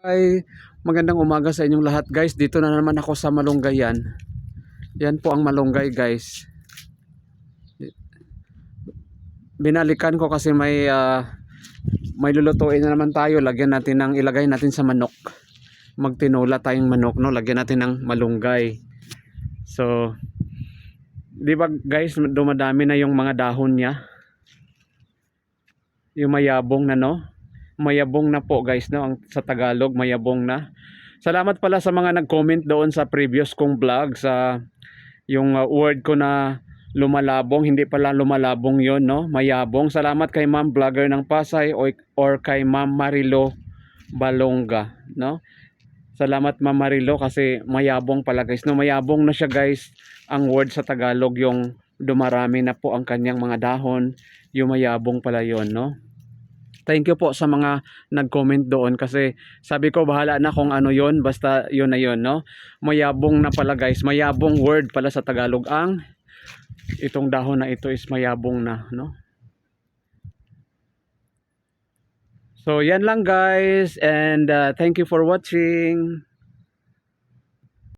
Ay, magandang umaga sa inyong lahat guys. Dito na naman ako sa Malunggayan. Yan po ang Malunggay guys. Binalikan ko kasi may ah, may lulutuin na naman tayo. Lagyan natin ng ilagay natin sa manok. Magtinola tayong manok, no? Lagyan natin ng malunggay. So, di ba guys, dumadami na yung mga dahon niya. Yung mayabong na, no? Mayabong na po guys no? Ang sa Tagalog mayabong na. Salamat pala sa mga nag-comment doon sa previous kong vlog sa yung uh, word ko na lumalabong. Hindi pala lumalabong yon no? Mayabong. Salamat kay ma'am vlogger ng Pasay or, or kay ma'am Marilo Balonga no? Salamat ma'am Marilo kasi mayabong pala guys no? Mayabong na siya guys ang word sa Tagalog yung dumarami na po ang kanyang mga dahon. Yung mayabong pala yon no Thank you po sa mga nag-comment doon kasi sabi ko bahala na kung ano yon basta yun na yun no. Mayabong na pala guys, mayabong word pala sa Tagalog ang itong dahon na ito is mayabong na no. So yan lang guys and uh, thank you for watching.